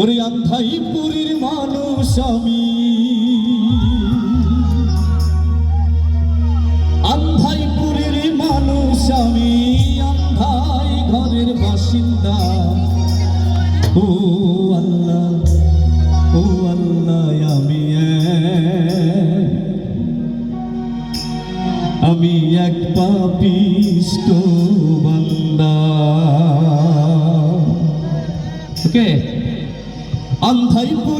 ওরে আন্ধাই পুরীর মানুষ আমি। আন্ধাই পুরীর মানুষ আমি, আন্ধাই ঘরের বাসিন্দা। ও আল্লাহ ও আল্লাহ, আমি আমি এক পাপিষ্ট বান্দা। ওকে আন্ধাইপুরের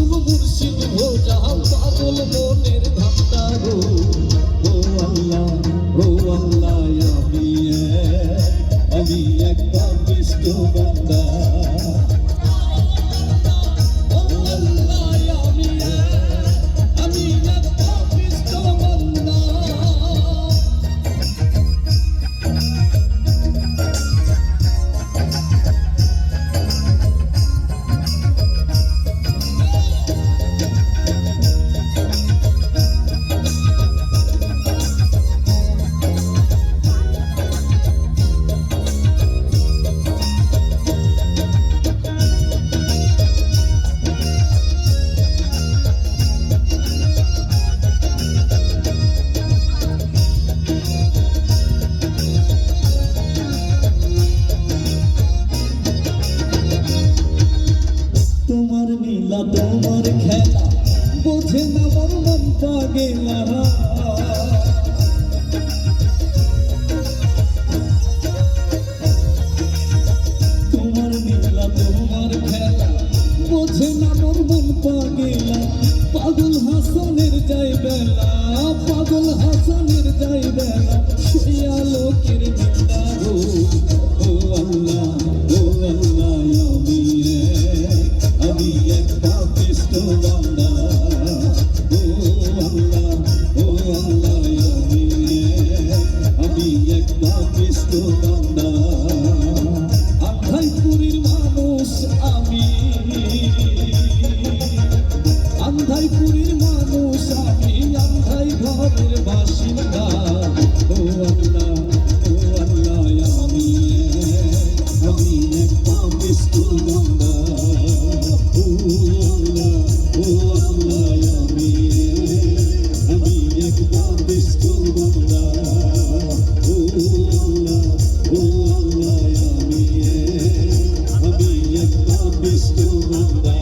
আল্লাহ মুর্শিদ হো ভোজা পাগল মনের ধান্দা গো। ও আল্লাহ ও আল্লাহ আমি এক, আমি এক পাপিষ্ট বান্দা। লাগে না তোমার নীলা তোমার খেলা। বোঝে না মোর মন পাগেলা পাগল হাসানের যাই বেলা পাগল হাসানের যাই বেলা শুয়া লোকের নিন্দা আধাই পুরীর segunda